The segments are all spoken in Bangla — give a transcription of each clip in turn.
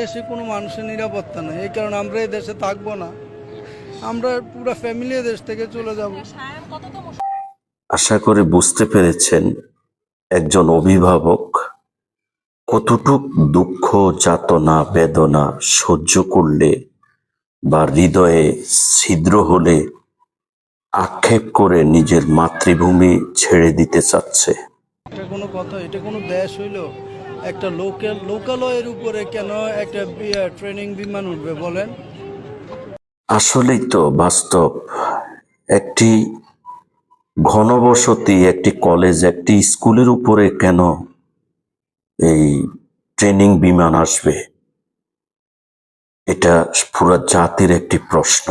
দেশে কোনো মানুষের নিরাপত্তা নেই। এই কারণে আমরা এই দেশে থাকব না। আমরা পুরো ফ্যামিলি দেশ থেকে চলে যাব। আশা করে বুঝতে পেরেছেন একজন অভিভাবক কতটুক দুঃখ যাতনা বেদনা সহ্য করলে বা হৃদয়ে ছিদ্র হলে আক্ষেপ করে নিজের মাতৃভূমি ছেড়ে দিতে চাচ্ছে। এটা কোনো কথা এটা কোনো দেশ হইল? একটা লোকাল লোকালয়ের উপরে কেন একটা ট্রেনিং বিমান উঠবে বলেন? আসলেই তো বাস্তব একটি ঘনবসতি একটি কলেজ একটি স্কুলের উপরে কেন এই ট্রেনিং বিমান আসবে? এটা পুরো জাতির একটি প্রশ্ন।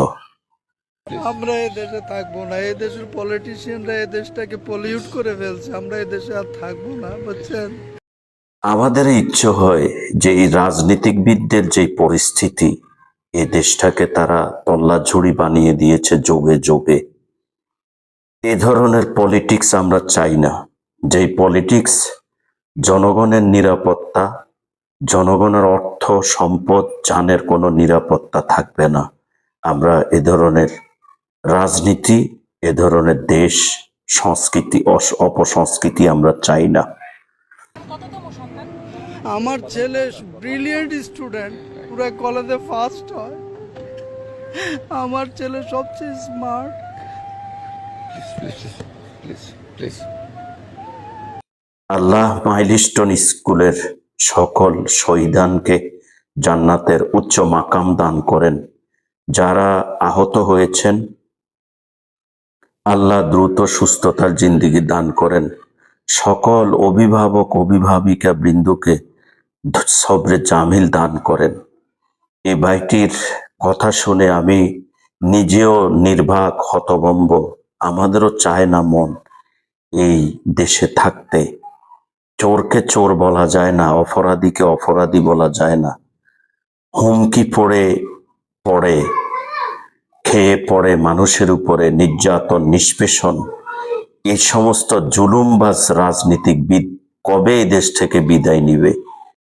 আমরা এই দেশে থাকব না এই দেশের পলিটিশিয়ানরা এই দেশটাকে পলিউট করে ফেলছে আমরা এই দেশে আর থাকব না বুঝছেন? আমাদের ইচ্ছে হয় যে এই রাজনীতিকবিদদের যে পরিস্থিতি, এ দেশটাকে তারা তল্লাঝুড়ি বানিয়ে দিয়েছে যোগে যোগে। এ ধরনের পলিটিক্স আমরা চাই না। যেই পলিটিক্স জনগণের নিরাপত্তা, জনগণের অর্থ, সম্পদ, জানের কোনো নিরাপত্তা থাকবে না। আমরা এ ধরনের রাজনীতি, এ ধরনের দেশ, সংস্কৃতি অপসংস্কৃতি আমরা চাই না। আমার ছেলে ব্রিলিয়েন্ট স্টুডেন্ট পুরো কলেজে ফার্স্ট হয়। আমার ছেলে সবচেয়ে স্মার্ট আল্লাহ মাইলিস্টন স্কুলের সকল শহীদানকে জান্নাতের উচ্চ মাকাম দান করেন। যারা আহত হয়েছেন আল্লাহ দ্রুত সুস্থতার জিন্দিগি দান করেন। সকল অভিভাবক অভিভাবিকা বৃন্দকে সবরে জামিল দান করেন। এই ভাইটির কথা শুনে আমি নিজেও নির্বাক হতবম্ব আমাদেরও চায় না মন এই দেশে থাকতে। চোরকে চোর বলা যায় না, অপরাধীকে অপরাধী বলা যায় না। হুমকি পড়ে পড়ে, খেয়ে পড়ে মানুষের উপরে নির্যাতন, নিষ্পেষণ। এই সমস্ত জুলুমবাজ রাজনীতিকবিদ কবে এই দেশ থেকে বিদায় নিবে?